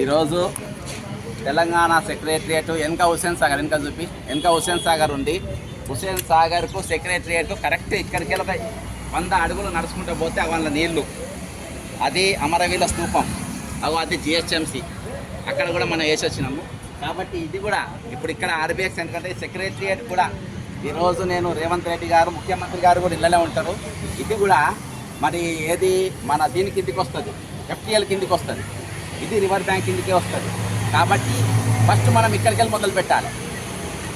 ఈరోజు తెలంగాణ సెక్రటరియట్ వెనక హుసేన్ సాగర్ ఎన్క చూపి ఎన్క హుసేన్ సాగర్ ఉంది. హుసేన్ సాగర్కు సెక్రటరియట్ కరెక్ట్ ఇక్కడికి ఒక వంద అడుగులు నడుచుకుంటూ పోతే వాళ్ళ నీళ్ళు. అది అమరవీల స్థూపం. అవి అది జిహెచ్ఎంసి. అక్కడ కూడా మనం వేసి వచ్చినాము కాబట్టి ఇది కూడా ఇప్పుడు ఇక్కడ ఆర్బీఐ సెంటర్ అంటే సెక్రటరియట్ కూడా ఈరోజు నేను రేవంత్ రెడ్డి గారు ముఖ్యమంత్రి గారు కూడా ఇళ్ళనే ఉంటారు. ఇది కూడా మరి ఏది మన దీని కిందికి వస్తుంది. ఎఫ్టీఎల్ కిందికి వస్తుంది. ఇది రివర్ బ్యాంక్ కిందికే వస్తుంది. కాబట్టి ఫస్ట్ మనం ఇక్కడికి వెళ్ళి మొదలు పెట్టాలి.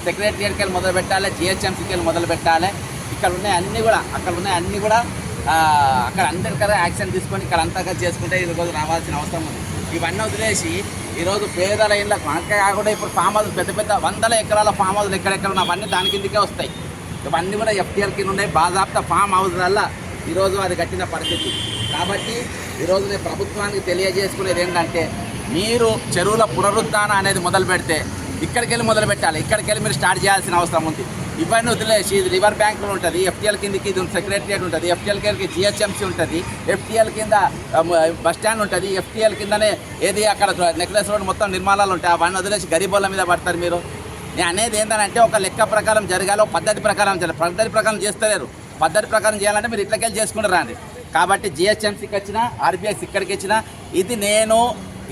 సెక్రటరీకి వెళ్ళి మొదలు పెట్టాలి జిహెచ్ఎంసీకి వెళ్ళి మొదలు పెట్టాలి. ఇక్కడ ఉన్నాయి అన్నీ కూడా అక్కడ ఉన్నాయి అన్నీ కూడా అక్కడ అందరికీ యాక్షన్ తీసుకొని ఇక్కడ అంతగా చేసుకుంటే ఈరోజు రావాల్సిన అవసరం ఉంది. ఇవన్నీ వదిలేసి ఈరోజు పేదల ఇళ్ళకు అంతే కాకుండా ఇప్పుడు ఫామ్ హౌస్ పెద్ద పెద్ద వందల ఎకరాల ఫామ్ హౌస్లు ఎక్కడెక్కడ ఉన్నాయి అవన్నీ దాని కిందకే వస్తాయి. ఇవన్నీ కూడా ఎఫ్టీఆర్ కింద ఉన్నాయి. బాధాప్త ఫామ్ హౌస్ ఈరోజు అది కట్టిన పరిస్థితి. కాబట్టి ఈరోజు నేను ప్రభుత్వానికి తెలియజేసుకునేది ఏంటంటే మీరు చెరువుల పునరుద్ధరణ అనేది మొదలు పెడితే ఇక్కడికి వెళ్ళి మొదలు పెట్టాలి ఇక్కడికి వెళ్ళి మీరు స్టార్ట్ చేయాల్సిన అవసరం ఉంది. ఇవన్నీ వదిలేసి ఇది రివర్ బ్యాంకులు ఉంటుంది. ఎఫ్టీఎల్ కిందకి ఇది సెక్రటరియట్ ఉంటుంది. ఎఫ్టీఎల్ కిందకి జిహెచ్ఎంసీ ఉంటుంది. ఎఫ్టీఎల్ కింద బస్ స్టాండ్ ఉంటుంది. ఎఫ్టీఎల్ కిందనే ఏది అక్కడ నెక్లెస్ రోడ్ మొత్తం నిర్మాణాలు ఉంటాయి. అవన్నీ వదిలేసి గరీబోళ్ళ మీద పడతారు మీరు. నేను అనేది ఏంటంటే ఒక లెక్క ప్రకారం జరగాలి ఒక పద్ధతి ప్రకారం జరగాలి. పద్ధతి ప్రకారం చేస్తలేరు. పద్ధతి ప్రకారం చేయాలంటే మీరు ఇట్లకెళ్ళి చేసుకుంటారు రాండి. కాబట్టి జిహెచ్ఎంసీకి వచ్చిన ఆర్బీఎస్ ఇక్కడికి వచ్చిన ఇది నేను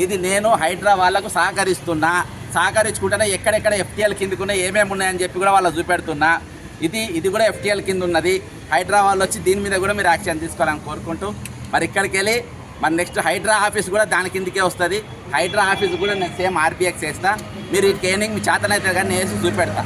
ఇది నేను హైడ్రా సహకరిస్తున్నా. సహకరించుకుంటేనే ఎక్కడెక్కడ ఎఫ్టీఎల్ కిందకు ఏమేమి ఉన్నాయని చెప్పి కూడా వాళ్ళు చూపెడుతున్నా. ఇది ఇది కూడా ఎఫ్టీఎల్ కింద ఉన్నది హైదరాబాద్లో వచ్చి దీని మీద కూడా మీరు యాక్షన్ తీసుకోవాలని కోరుకుంటూ మరి ఇక్కడికి వెళ్ళి మరి నెక్స్ట్ హైడ్రా ఆఫీస్ కూడా దాని కిందకే వస్తుంది. హైడ్రా ఆఫీస్ కూడా నేను సేమ్ ఆర్బీఎక్స్ వేస్తా. మీరు ఈ ట్రైనింగ్ మీ చేతనైతే కానీ నేను వేసి చూపెడతా.